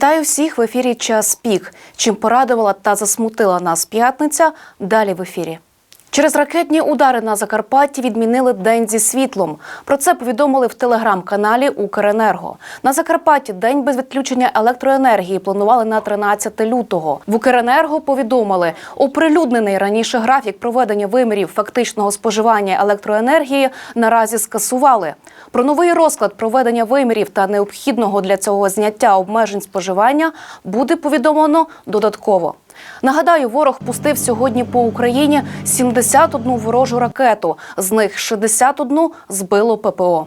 Вітаю всіх в ефірі Час пік. Чим порадувала та засмутила нас п'ятниця. Далі в ефірі. Через ракетні удари на Закарпатті відмінили день зі світлом. Про це повідомили в телеграм-каналі Укренерго. На Закарпатті день без відключення електроенергії планували на 13 лютого. В Укренерго повідомили, оприлюднений раніше графік проведення вимірів фактичного споживання електроенергії наразі скасували. Про новий розклад проведення вимірів та необхідного для цього зняття обмежень споживання буде повідомлено додатково. Нагадаю, ворог пустив сьогодні по Україні 71 ворожу ракету. З них 61 збило ППО.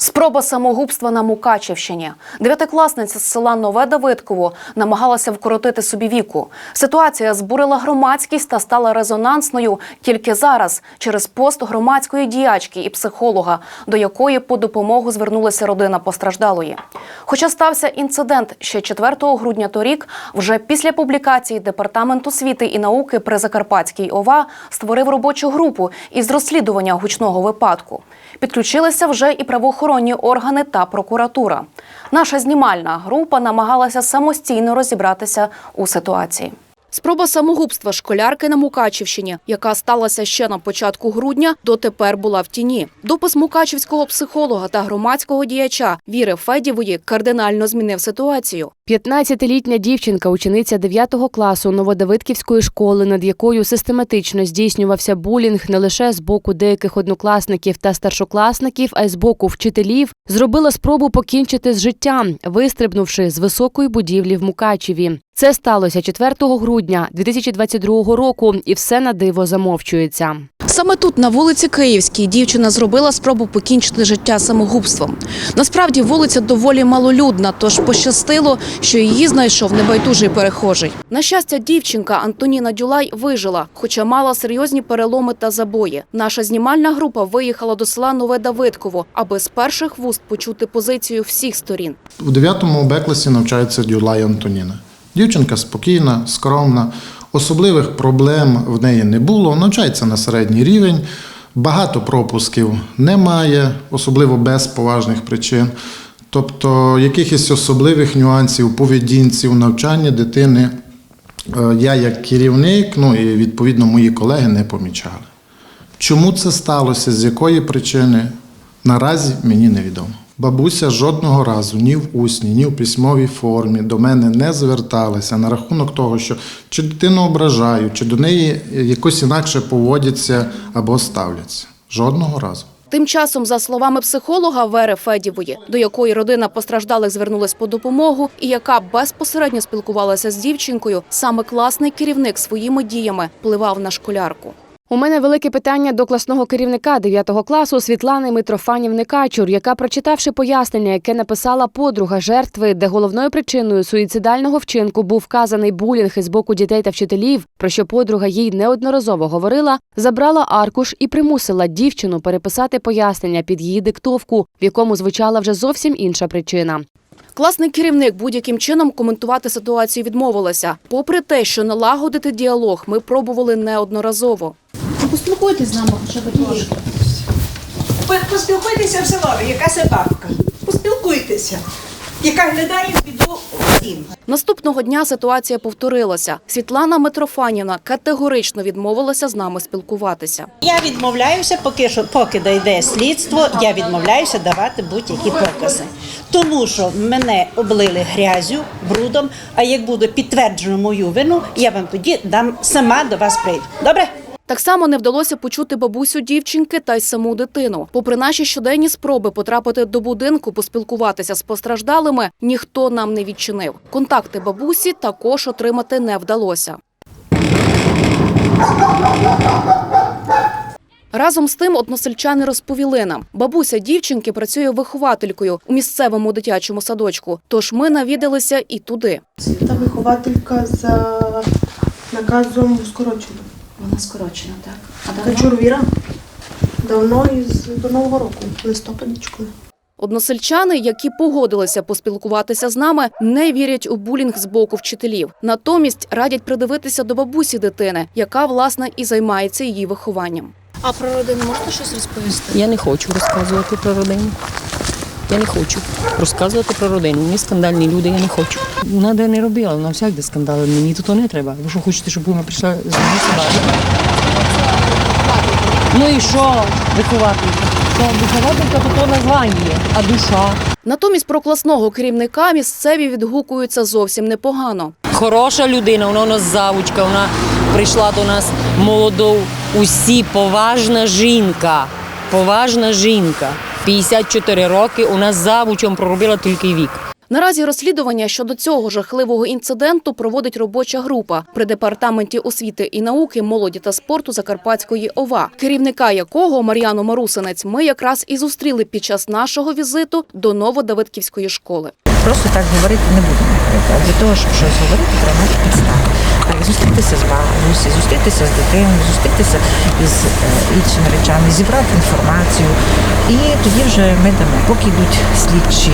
Спроба самогубства на Мукачівщині. Дев'ятикласниця з села Нове Давидково намагалася вкоротити собі віку. Ситуація збурила громадськість та стала резонансною тільки зараз через пост громадської діячки і психолога, до якої по допомогу звернулася родина постраждалої. Хоча стався інцидент ще 4 грудня торік, вже після публікації департамент освіти і науки при Закарпатській ОВА створив робочу групу із розслідування гучного випадку. Підключилися вже і правоохоронні органи та прокуратура. Наша знімальна група намагалася самостійно розібратися у ситуації. Спроба самогубства школярки на Мукачівщині, яка сталася ще на початку грудня, дотепер була в тіні. Допис мукачівського психолога та громадського діяча Віри Федєвої кардинально змінив ситуацію. 15-літня дівчинка, учениця 9 класу Новодавидківської школи, над якою систематично здійснювався булінг не лише з боку деяких однокласників та старшокласників, а й з боку вчителів, зробила спробу покінчити з життям, вистрибнувши з високої будівлі в Мукачеві. Це сталося 4 грудня 2022 року, і все на диво замовчується. Саме тут, на вулиці Київській, дівчина зробила спробу покінчити життя самогубством. Насправді вулиця доволі малолюдна, тож пощастило, що її знайшов небайдужий перехожий. На щастя, дівчинка Антоніна Дюлай вижила, хоча мала серйозні переломи та забої. Наша знімальна група виїхала до села Нове Давидково, аби з перших вуст почути позицію всіх сторін. У 9 Б класі навчається Дюлай Антоніна. Дівчинка спокійна, скромна, особливих проблем в неї не було, навчається на середній рівень, багато пропусків немає, особливо без поважних причин. Тобто якихось особливих нюансів у поведінці, у навчанні дитини е, я як керівник, ну і відповідно мої колеги не помічали. Чому це сталося, з якої причини, наразі мені невідомо. Бабуся жодного разу ні в усній, ні в письмовій формі до мене не зверталася на рахунок того, що чи дитину ображають, чи до неї якось інакше поводяться або ставляться. Жодного разу. Тим часом, за словами психолога Вери Федєвої, до якої родина постраждалих звернулась по допомогу, і яка безпосередньо спілкувалася з дівчинкою, саме класний керівник своїми діями впливав на школярку. У мене велике питання до класного керівника 9 класу Світлани Митрофанівни Качур, яка, прочитавши пояснення, яке написала подруга жертви, де головною причиною суїцидального вчинку був вказаний булінг із боку дітей та вчителів, про що подруга їй неодноразово говорила, забрала аркуш і примусила дівчину переписати пояснення під її диктовку, в якому звучала вже зовсім інша причина. Класний керівник будь-яким чином коментувати ситуацію відмовилася. Попри те, що налагодити діалог ми пробували неодноразово. Поспілкуйтесь з нами хоча б трошки. Поспілкуйтеся в селові, яка це бабка. Поспілкуйтеся, яка глядає біду всім. Наступного дня ситуація повторилася. Світлана Митрофанівна категорично відмовилася з нами спілкуватися. Я відмовляюся, поки що, поки дійде слідство, я відмовляюся давати будь-які покази. Тому що мене облили грязю, брудом. А як буде підтверджено мою вину, я вам тоді дам сама до вас прийду. Добре? Так само не вдалося почути бабусю дівчинки та й саму дитину. Попри наші щоденні спроби потрапити до будинку, поспілкуватися з постраждалими, ніхто нам не відчинив. Контакти бабусі також отримати не вдалося. Разом з тим односельчани розповіли нам, бабуся дівчинки працює вихователькою у місцевому дитячому садочку. Тож ми навідалися і туди. Та вихователька за наказом скорочено. Вона скорочена, так. А давно? Качур Віра давно із до Нового року, в. Односельчани, які погодилися поспілкуватися з нами, не вірять у булінг з боку вчителів. Натомість радять придивитися до бабусі дитини, яка власне і займається її вихованням. А про родину можете щось розповісти? Я не хочу розказувати про родину. Я не хочу розказувати про родину. Мені скандальні люди, я не хочу. Вона де не робила, вона всякде скандали. Мені то, то не треба. Ви що хочете, щоб вона прийшла з моєї? Ну і що вихователька? Що вихователька то, то названня, а душа. Натомість про класного керівника місцеві відгукуються зовсім непогано. Хороша людина, вона у нас завучка, вона прийшла до нас молодо. Усі поважна жінка. Поважна жінка. 54 роки у нас завучом проробила тільки вік. Наразі розслідування щодо цього жахливого інциденту проводить робоча група при департаменті освіти і науки, молоді та спорту Закарпатської ОВА, керівника якого Мар'яну Марусинець ми якраз і зустріли під час нашого візиту до Новодавидківської школи. Просто так говорити не будемо. Для того, щоб щось говорити, треба мати підстави. Зустрітися з бабусі, зустрітися з дитиною, зустрітися із е, іншими речами, зібрати інформацію. І тоді вже ми дамо, поки йдуть слідчі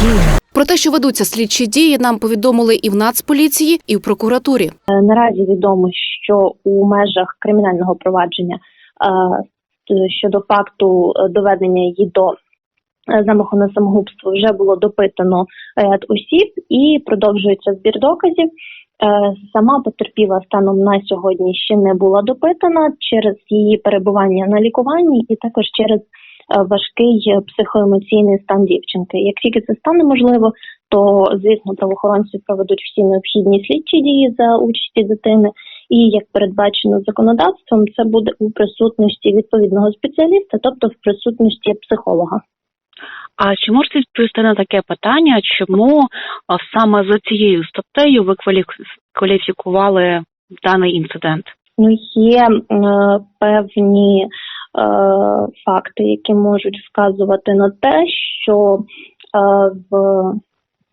дії. Про те, що ведуться слідчі дії, нам повідомили і в Нацполіції, і в прокуратурі. Е, Наразі відомо, що у межах кримінального провадження е, щодо факту е, доведення її до е, замаху на самогубство вже було допитано ряд осіб і продовжується збір доказів. Е, Сама потерпіла станом на сьогодні ще не була допитана через її перебування на лікуванні і також через е, важкий е, психоемоційний стан дівчинки. Як тільки це стане можливо, то звісно правоохоронці проведуть всі необхідні слідчі дії за участі дитини. І як передбачено законодавством, це буде у присутності відповідного спеціаліста, тобто в присутності психолога. А чи можете відповісти на таке питання, чому саме за цією статтею ви кваліф- кваліфікували даний інцидент? Ну є е, певні е, факти, які можуть вказувати на те, що е, в,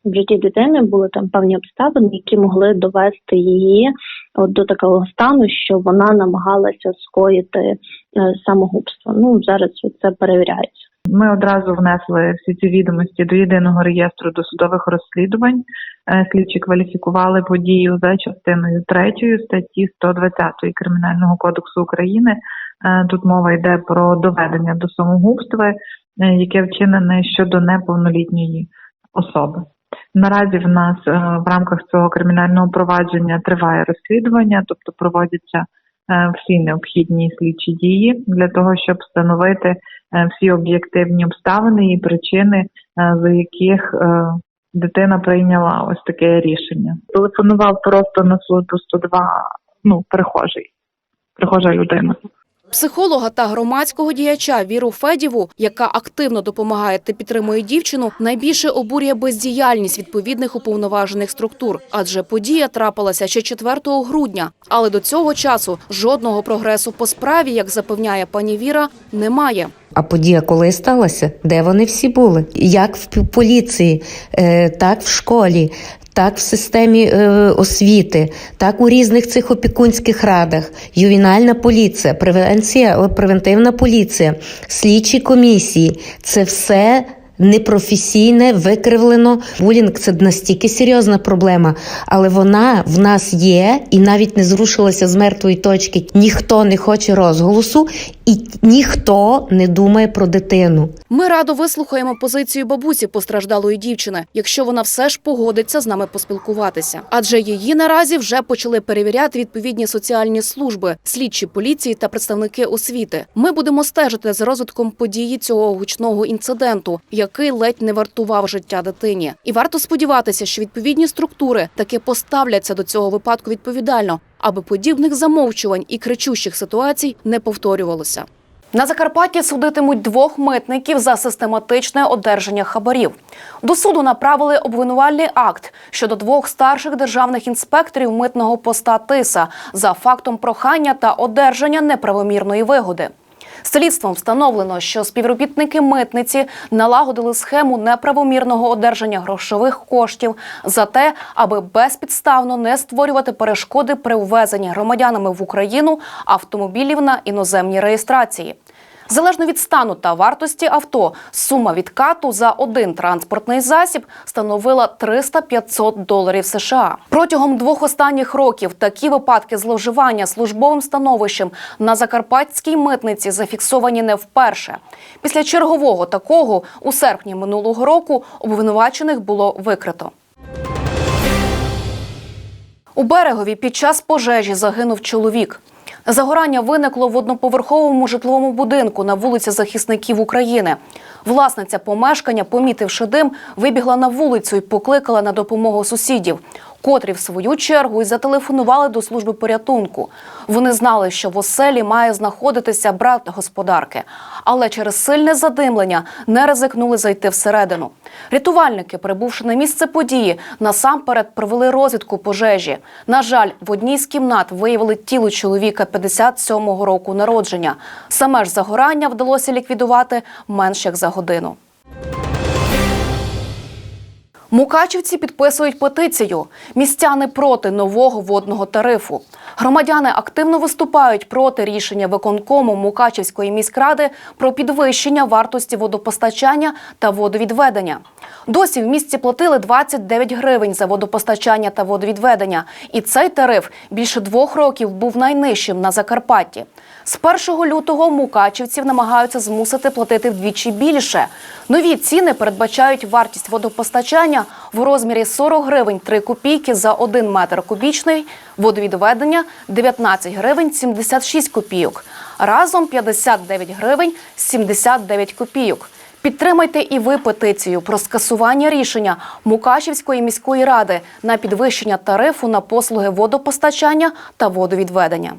в житті дитини були там певні обставини, які могли довести її от до такого стану, що вона намагалася скоїти е, самогубство. Ну зараз це перевіряється. Ми одразу внесли всі ці відомості до єдиного реєстру досудових розслідувань. Е, Слідчі кваліфікували подію за частиною 3 статті 120 Кримінального кодексу України. Е, Тут мова йде про доведення до самогубства, е, яке вчинене щодо неповнолітньої особи. Наразі в нас в рамках цього кримінального провадження триває розслідування, тобто проводяться всі необхідні слідчі дії для того, щоб встановити е, всі об'єктивні обставини і причини, е, за яких е, дитина прийняла ось таке рішення. Телефонував просто на службу 102, ну, перехожий, прихожа людина. Психолога та громадського діяча Віру Федіву, яка активно допомагає та підтримує дівчину, найбільше обурює бездіяльність відповідних уповноважених структур, адже подія трапилася ще 4 грудня. Але до цього часу жодного прогресу по справі, як запевняє пані Віра, немає. А подія коли сталася? Де вони всі були? Як в поліції, е, так в школі, так в системі е, освіти, так у різних цих опікунських радах, ювінальна поліція, превенція, превентивна поліція, слідчі комісії це все. Непрофесійне, викривлено. Булінг це настільки серйозна проблема, але вона в нас є і навіть не зрушилася з мертвої точки. Ніхто не хоче розголосу, і ніхто не думає про дитину. Ми радо вислухаємо позицію бабусі постраждалої дівчини, якщо вона все ж погодиться з нами поспілкуватися. Адже її наразі вже почали перевіряти відповідні соціальні служби, слідчі поліції та представники освіти. Ми будемо стежити за розвитком події цього гучного інциденту, який ледь не вартував життя дитині. І варто сподіватися, що відповідні структури таки поставляться до цього випадку відповідально, аби подібних замовчувань і кричущих ситуацій не повторювалося. На Закарпатті судитимуть двох митників за систематичне одержання хабарів. До суду направили обвинувальний акт щодо двох старших державних інспекторів митного поста Тиса за фактом прохання та одержання неправомірної вигоди. Слідством встановлено, що співробітники митниці налагодили схему неправомірного одержання грошових коштів за те, аби безпідставно не створювати перешкоди при ввезенні громадянами в Україну автомобілів на іноземній реєстрації. Залежно від стану та вартості авто, сума відкату за один транспортний засіб становила 300-500 доларів США. Протягом двох останніх років такі випадки зловживання службовим становищем на закарпатській митниці зафіксовані не вперше. Після чергового такого у серпні минулого року обвинувачених було викрито. У берегові під час пожежі загинув чоловік. Загорання виникло в одноповерховому житловому будинку на вулиці захисників України. Власниця помешкання, помітивши дим, вибігла на вулицю і покликала на допомогу сусідів, котрі в свою чергу й зателефонували до служби порятунку. Вони знали, що в оселі має знаходитися брат господарки, але через сильне задимлення не ризикнули зайти всередину. Рятувальники, прибувши на місце події, насамперед провели розвідку пожежі. На жаль, в одній з кімнат виявили тіло чоловіка 57-го року народження. Саме ж загорання вдалося ліквідувати менш як за годину. Мукачівці підписують петицію. Містяни проти нового водного тарифу. Громадяни активно виступають проти рішення виконкому Мукачівської міськради про підвищення вартості водопостачання та водовідведення. Досі в місті платили 29 гривень за водопостачання та водовідведення, і цей тариф більше двох років був найнижчим на Закарпатті. З 1 лютого мукачівців намагаються змусити платити вдвічі більше. Нові ціни передбачають вартість водопостачання в розмірі 40 гривень 3 копійки за 1 метр кубічний, водовідведення 19 гривень 76 копійок. Разом 59 гривень 79 копійок. Підтримайте і ви петицію про скасування рішення Мукачівської міської ради на підвищення тарифу на послуги водопостачання та водовідведення.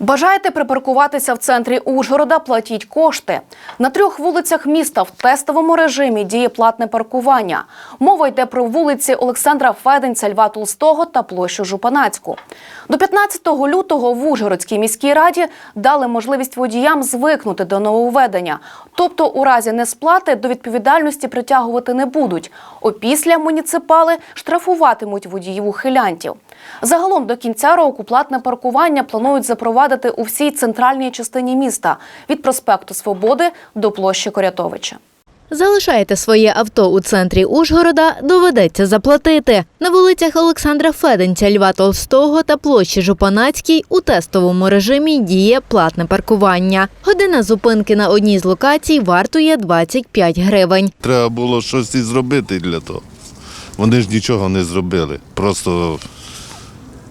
Бажаєте припаркуватися в центрі Ужгорода? Платіть кошти. На трьох вулицях міста в тестовому режимі діє платне паркування. Мова йде про вулиці Олександра Феденця, Льва Толстого та площу Жупанацьку. До 15 лютого в Ужгородській міській раді дали можливість водіям звикнути до нововведення. Тобто, у разі несплати до відповідальності притягувати не будуть. Опісля муніципали штрафуватимуть водіїв-ухилянтів. Загалом до кінця року платне паркування планують запровадити у всій центральній частині міста від проспекту Свободи до площі Корятовича. Залишаєте своє авто у центрі Ужгорода, доведеться заплатити. На вулицях Олександра Феденця, Льва Толстого та площі Жупанацькій у тестовому режимі діє платне паркування. Година зупинки на одній з локацій вартує 25 гривень. Треба було щось і зробити для того. Вони ж нічого не зробили. Просто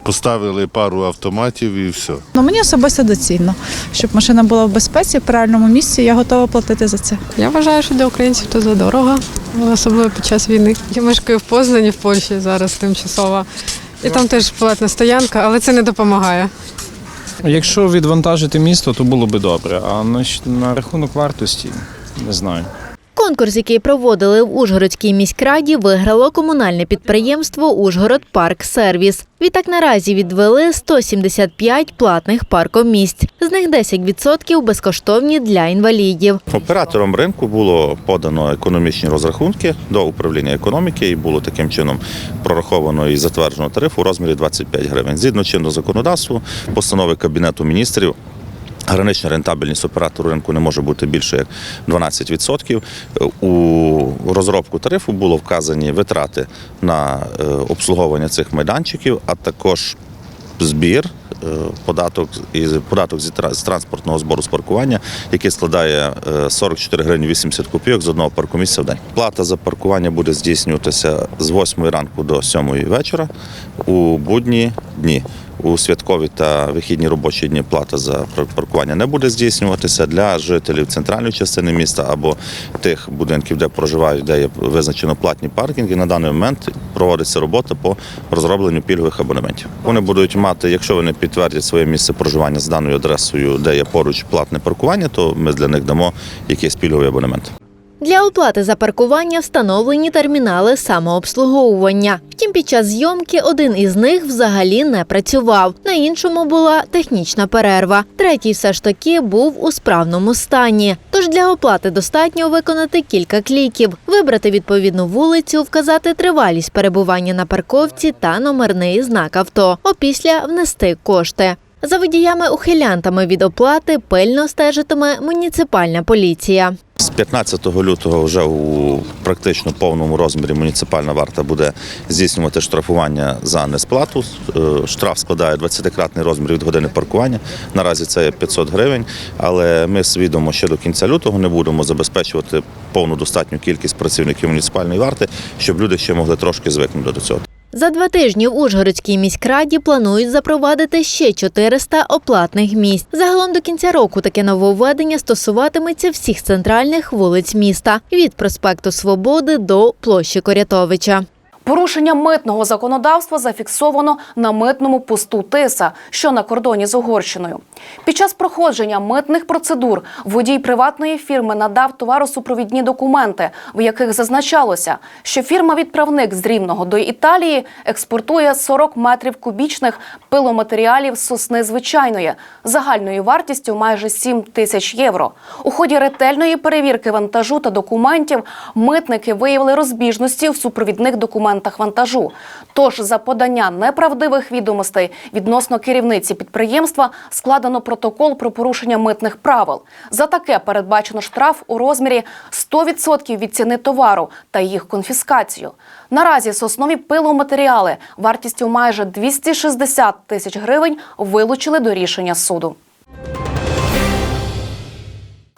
поставили пару автоматів і все. Ну, мені особисто доцільно, щоб машина була в безпеці, в правильному місці, я готова платити за це. Я вважаю, що для українців це задорого, особливо під час війни. Я мешкаю в Познані, в Польщі зараз тимчасово. І там теж платна стоянка, але це не допомагає. Якщо відвантажити місто, то було би добре. А на, на рахунок вартості не знаю. Конкурс, який проводили в Ужгородській міськраді, виграло комунальне підприємство Ужгород Парк Сервіс. Відтак наразі відвели 175 платних паркомісць. З них 10% безкоштовні для інвалідів. Оператором ринку було подано економічні розрахунки до управління економіки і було таким чином прораховано і затверджено тариф у розмірі 25 гривень. Згідно чинного законодавства, постанови Кабінету міністрів. Гранична рентабельність оператору ринку не може бути більше як 12%. У розробку тарифу було вказані витрати на е, обслуговування цих майданчиків, а також збір, е, податок і податок з транспортного збору з паркування, який складає е, 44 гривні 80 копійок з одного паркомісця в день. Плата за паркування буде здійснюватися з 8 ранку до 7 вечора у будні дні. У святкові та вихідні робочі дні плата за паркування не буде здійснюватися для жителів центральної частини міста або тих будинків, де проживають, де є визначено платні паркінги. На даний момент проводиться робота по розробленню пільгових абонементів. Вони будуть мати, якщо вони підтвердять своє місце проживання з даною адресою, де є поруч платне паркування, то ми для них дамо якийсь пільговий абонемент. Для оплати за паркування встановлені термінали самообслуговування. Втім, під час зйомки один із них взагалі не працював. На іншому була технічна перерва. Третій все ж таки був у справному стані. Тож для оплати достатньо виконати кілька кліків, вибрати відповідну вулицю, вказати тривалість перебування на парковці та номерний знак авто. Опісля внести кошти. За водіями-ухилянтами від оплати пильно стежитиме муніципальна поліція. З 15 лютого вже у практично повному розмірі муніципальна варта буде здійснювати штрафування за несплату. Е, Штраф складає 20-кратний розмір від години паркування. Наразі це 500 гривень, але ми свідомо ще до кінця лютого не будемо забезпечувати повну достатню кількість працівників муніципальної варти, щоб люди ще могли трошки звикнути до цього. За два тижні в Ужгородській міськраді планують запровадити ще 400 оплатних місць. Загалом до кінця року таке нововведення стосуватиметься всіх центральних вулиць міста від проспекту Свободи до площі Корятовича. Порушення митного законодавства зафіксовано на митному посту Тиса, що на кордоні з Угорщиною. Під час проходження митних процедур водій приватної фірми надав товаросупровідні документи, в яких зазначалося, що фірма-відправник з Рівного до Італії експортує 40 метрів кубічних пиломатеріалів сосни звичайної загальною вартістю майже 7 тисяч євро. У ході ретельної перевірки вантажу та документів митники виявили розбіжності в супровідних документах вантажу. Тож за подання неправдивих відомостей відносно керівниці підприємства складено протокол про порушення митних правил. За таке передбачено штраф у розмірі 100% від ціни товару та їх конфіскацію. Наразі соснові пиломатеріали вартістю майже 260 тисяч гривень вилучили до рішення суду.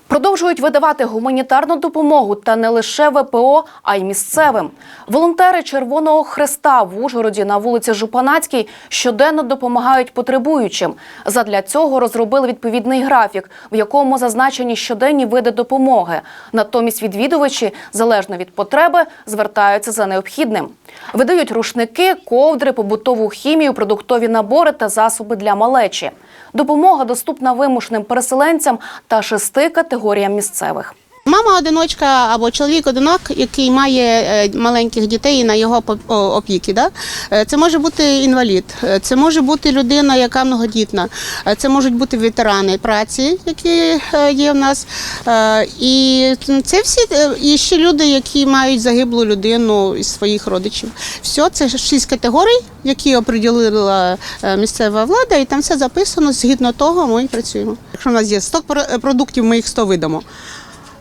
Продовжують видавати гуманітарну допомогу та не лише ВПО, а й місцевим. Волонтери Червоного Хреста в Ужгороді на вулиці Жупанацькій щоденно допомагають потребуючим. Задля цього розробили відповідний графік, в якому зазначені щоденні види допомоги. Натомість відвідувачі, залежно від потреби, звертаються за необхідним. Видають рушники, ковдри, побутову хімію, продуктові набори та засоби для малечі. Допомога доступна вимушеним переселенцям та шести категоріям місцевих. Мама одиночка або чоловік одинок, який має е, маленьких дітей на його опіки. Да? Е, Це може бути інвалід, е, це може бути людина, яка многодітна, це можуть бути ветерани праці, які є в нас. І це всі і ще люди, які мають загиблу людину із своїх родичів. Все, це шість категорій, які оприділила місцева влада, і там все записано. Згідно того, ми працюємо. Якщо в нас є 100 про- продуктів, ми їх 100 видамо.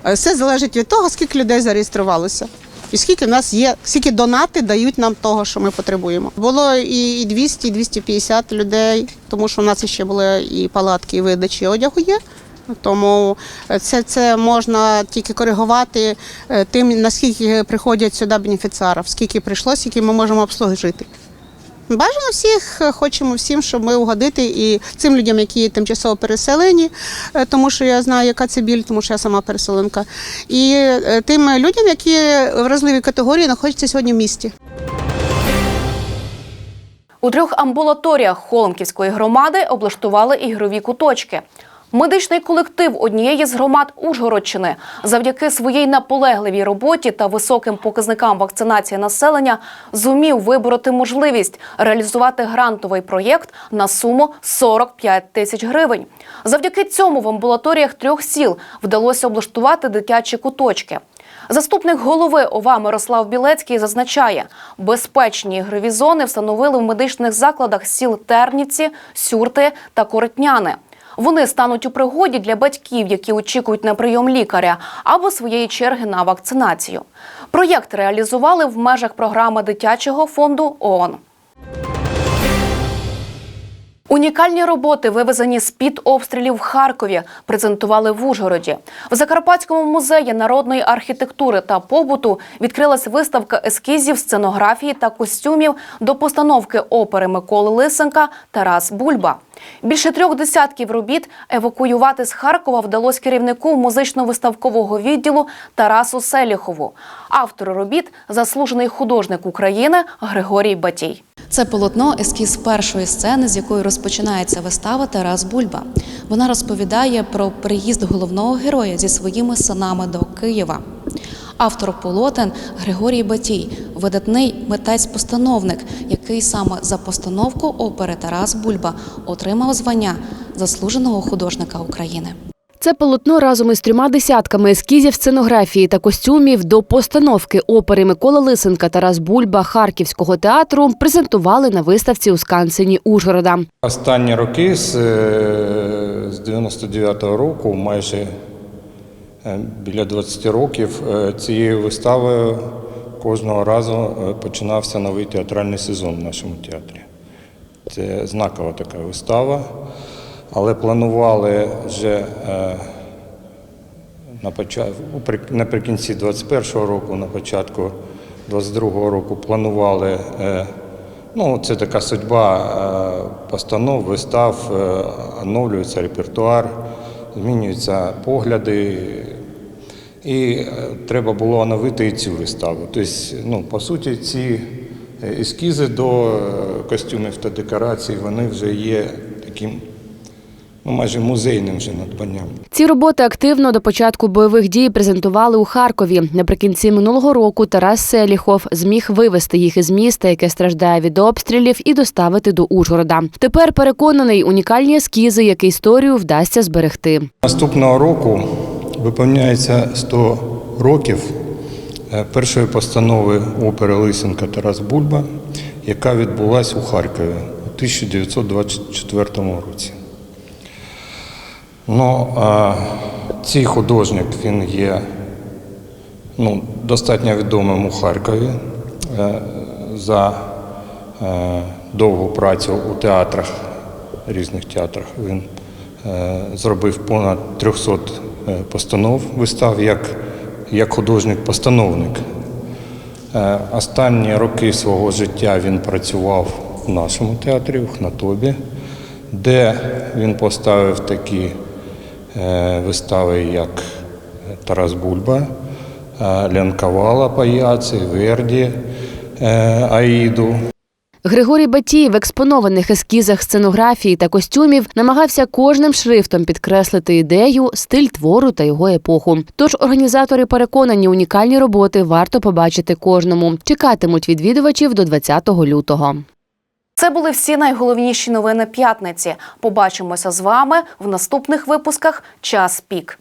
Е, Все залежить від того, скільки людей зареєструвалося. І скільки в нас є, скільки донати дають нам того, що ми потребуємо. Було і і 200, і 250 людей, тому що в нас ще були і палатки, і видачі одягу є. Тому це, це можна тільки коригувати е, тим, наскільки приходять сюди бенефіціарів, скільки прийшло, скільки ми можемо обслужити. Бажано всіх, хочемо всім, щоб ми угодити і цим людям, які тимчасово переселені, е, тому що я знаю, яка це біль, тому що я сама переселенка, і е, тим людям, які в вразливій категорії знаходяться сьогодні в місті. У трьох амбулаторіях Холмківської громади облаштували ігрові куточки. Медичний колектив однієї з громад Ужгородщини завдяки своїй наполегливій роботі та високим показникам вакцинації населення зумів вибороти можливість реалізувати грантовий проєкт на суму 45 тисяч гривень. Завдяки цьому в амбулаторіях трьох сіл вдалося облаштувати дитячі куточки. Заступник голови ОВА Мирослав Білецький зазначає, безпечні ігрові зони встановили в медичних закладах сіл Терніці, Сюрти та Коротняни. Вони стануть у пригоді для батьків, які очікують на прийом лікаря або своєї черги на вакцинацію. Проєкт реалізували в межах програми дитячого фонду ООН. Унікальні роботи, вивезені з під обстрілів в Харкові, презентували в Ужгороді. В Закарпатському музеї народної архітектури та побуту відкрилась виставка ескізів, сценографії та костюмів до постановки опери Миколи Лисенка Тарас Бульба. Більше трьох десятків робіт евакуювати з Харкова вдалося керівнику музично-виставкового відділу Тарасу Селіхову. Автор робіт заслужений художник України Григорій Батій. Це полотно ескіз першої сцени, з якої розпочинається вистава Тарас Бульба. Вона розповідає про приїзд головного героя зі своїми синами до Києва. Автор полотен Григорій Батій, видатний митець-постановник, який саме за постановку опери Тарас Бульба отримав звання заслуженого художника України. Це полотно разом із трьома десятками ескізів сценографії та костюмів до постановки опери Микола Лисенка Тарас Бульба Харківського театру презентували на виставці у Скансені Ужгорода. Останні роки з, е, 99-го року, майже е, біля 20 років, е, цією виставою кожного разу е, починався новий театральний сезон в нашому театрі. Це знакова така вистава, але планували вже е, наприкінці 21-го року, на початку 22-го року планували. е, Ну, це така судьба е, постанов, вистав, оновлюється репертуар, змінюються погляди. І треба було оновити і цю виставу. Тобто, ну, по суті, ці ескізи до костюмів та декорацій, вони вже є таким ну, майже музейним вже надбанням. Ці роботи активно до початку бойових дій презентували у Харкові. Наприкінці минулого року Тарас Селіхов зміг вивезти їх із міста, яке страждає від обстрілів, і доставити до Ужгорода. Тепер переконаний, унікальні ескізи, як історію вдасться зберегти. Наступного року виповняється 100 років е, першої постанови опери Лисенка Тарас Бульба, яка відбулася у Харкові у 1924 році. Ну, а цей художник він є ну, достатньо відомим у Харкові е, за е, довгу працю у театрах, різних театрах. Він е, зробив понад 300 е, постанов вистав як, як художник-постановник. Останні роки свого життя він працював в нашому театрі, у Хнатобі, де він поставив такі вистави, як Тарас Бульба, е, Лянкавала Паяці, Верді, е, Аїду. Григорій Батій в експонованих ескізах сценографії та костюмів намагався кожним шрифтом підкреслити ідею, стиль твору та його епоху. Тож організатори переконані, унікальні роботи варто побачити кожному. Чекатимуть відвідувачів до 20 лютого. Це були всі найголовніші новини п'ятниці. Побачимося з вами в наступних випусках. Час пік.